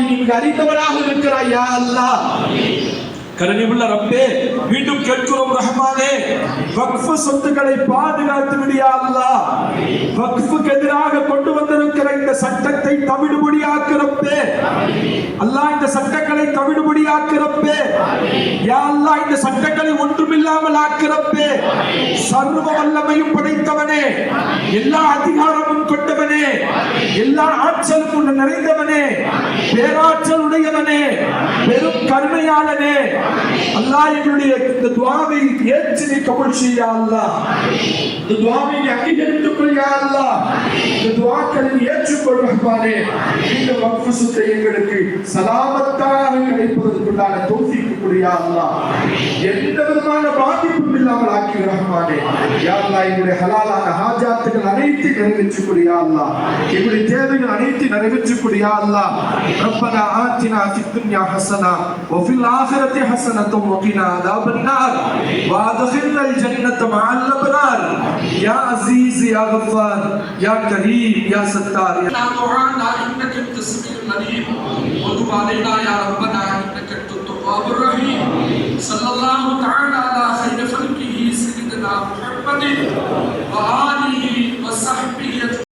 துவாவை நீங்க அறிந்தவராக இருக்கிறாய் யா அல்லாஹ். கருணையுள்ள ரப்பே மீண்டும் கேட்கிறோம் ரஹ்மானே. வக்ஃப் சொத்துக்களை பாதுகாத்து விடியா அல்லாஹ். வக்ஃபுக்கு எதிராக கொண்டு வந்திருக்கிற இந்த சட்டத்தை தவிடுபடியாக்கு ரப்பே. அல்லாஹ் இந்த சட்டங்களை தவிடுபடியாக்கு ரப்பே. யா அல்லாஹ் இந்த சட்டங்களை ஒன்றுமில்லாமல் ஆக்கிறப்பே சர்வ வல்லமையும் படைத்தவனே. எல்லா அதிகாரமும் கொண்டவனே எல்லா ஆற்றல் கொண்டு நிறைந்தவனே. பேராற்றல் உடையவனே பெரும் கருமையாளனே அல்லாஹ் எங்களுடைய இந்த துவாவை ஏற்று நீ கபூல் செய்யா அல்லாஹ். இந்த துவாவை நீ அங்கீகரித்துக் கொள்யா அல்லாஹ். இந்த துவாக்களை நீ ஏற்றுக்கொள் ரஹ்மானே. இந்த வக்ஃப் சொத்தை எங்களுக்கு சலாமத்தாக கிடைப்பதற்குண்டான தோசிக்கு கொள்யா அல்லாஹ். எந்த விதமான பாதிப்பு இல்லாமல் ஆக்கி ரஹ்மானே யா அல்லாஹ் எங்களுடைய ஹலாலான ஹாஜாத்துகள் அனைத்து நிறைவேற்றிக் கொடு யா அல்லாஹ் எங்களுடைய தேவைகள் அனைத்து நிறைவேற்றிக் கொடு யா அல்லாஹ் ரப்பனா ஆத்தினா ஃபித் துன்யா ஹஸனா وفي الآخرة حسنة وقنا عذاب النار وادخلنا الجنة مع الأبرار يا عزيز يا غفار يا كريم يا ستار يا دعانا انك انت السميع العليم وتب علينا يا ربنا انك انت التواب الرحيم Aonde? Ah,